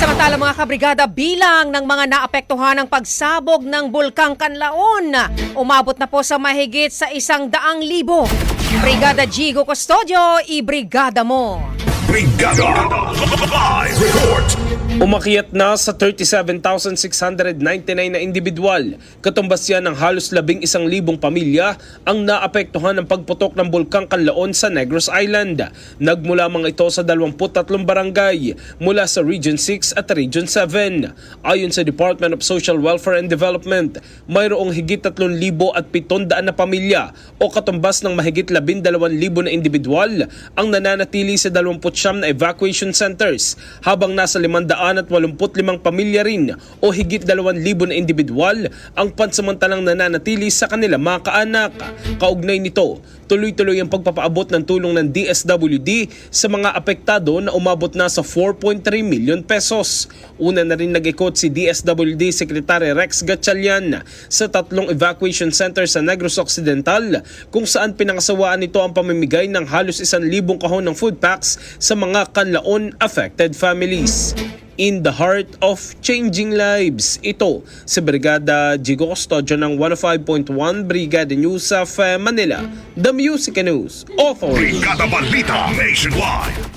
Samantala mga kabrigada, bilang ng mga naapektuhan ng pagsabog ng Bulkang Kanlaon, umabot na po sa mahigit sa isang daang libo. Brigada Jigo Custodio, ibrigada mo! Brigada Live Report Umakyat na sa 37,699 na individual. Katumbas yan ng halos labing isang libong pamilya ang naapektuhan ng pagputok ng Bulkang Kanlaon sa Negros Island. Nagmula mga ito sa 23 barangay mula sa Region 6 at Region 7. Ayon sa Department of Social Welfare and Development, mayroong higit 3,000 at 700 na pamilya o katumbas ng mahigit 12,000 na individual ang nananatili sa 29 na evacuation centers habang nasa 585 pamilya rin o higit 2,000 na individual ang pansamantalang nananatili sa kanila mga kaanak. Kaugnay nito, tuloy-tuloy ang pagpapaabot ng tulong ng DSWD sa mga apektado na umabot na sa 4.3 million pesos. Una na rin nag-ikot si DSWD Secretary Rex Gatchalian sa tatlong evacuation center sa Negros Occidental kung saan pinakasawaan nito ang pamimigay ng halos 1,000 kahon ng food packs sa mga kanlaon affected families in the heart of changing lives. Ito si Brigada Jigo Custodio ng 105.1 Brigada News of Manila, The Music News Authority. Brigada Balita Nationwide